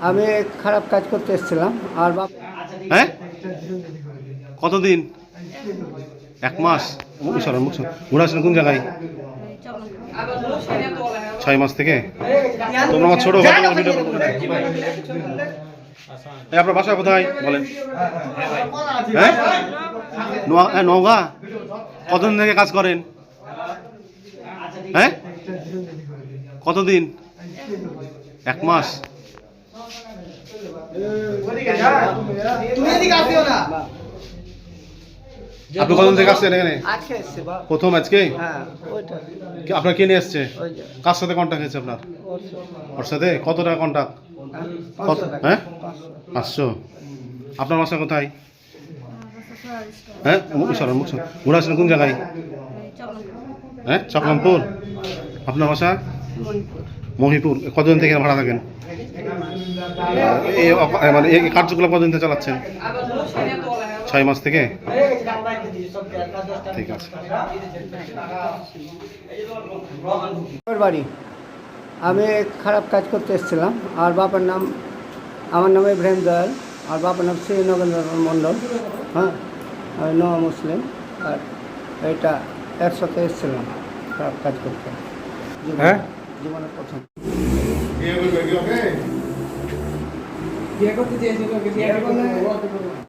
আমি খারাপ কাজ করতে এসেছিলাম আর বাপ হ্যাঁ? কতদিন? এক মাস। সরান মুখ ঘুরে আসলেন কোন জায়গায়? ছয় মাস থেকে? তোমরা আমার ছোট আপনার বাসা কোথায়? বলেন। হ্যাঁ? হ্যাঁ, নওগাঁ? কতদিন থেকে কাজ করেন? হ্যাঁ? কতদিন? এক মাস। আপনি কতদিন থেকে আসছেন এখানে? প্রথম আজকে? হ্যাঁ। আপনার কে নিয়ে এসছে? কার সাথে কন্ট্যাক্ট হয়েছে আপনার? ওর সাথে। কত টাকা কন্ট্যাক্ট হ্যাঁ, কত পাঁচশো হ্যাঁ? আপনার বাসা কোথায়? হ্যাঁ? ঘুরে আসলেন কোন জায়গায়? হ্যাঁ? চকলামপুর? আপনার বাসা? মহিপুর কতদিন থেকে ভাড়া থাকেন? এই মানে এই কার্যকলাপ কতদিন থেকে চালাচ্ছেন? ছয় মাস থেকে? ঠিক আছে। বাড়ি। আমি খারাপ কাজ করতে এসেছিলাম। আর বাবার নাম আমার নাম ইব্রাহিম দয়াল। আর বাবার নাম শ্রী নগেন্দ্র মণ্ডল। হ্যাঁ? আমি ন মুসলিম। আর এটা একসাথে এসেছিলাম। খারাপ কাজ করতে। হ্যাঁ? জীবনের প্রথম। বিয়ে করতে চেয়েছিল বিয়ে করতে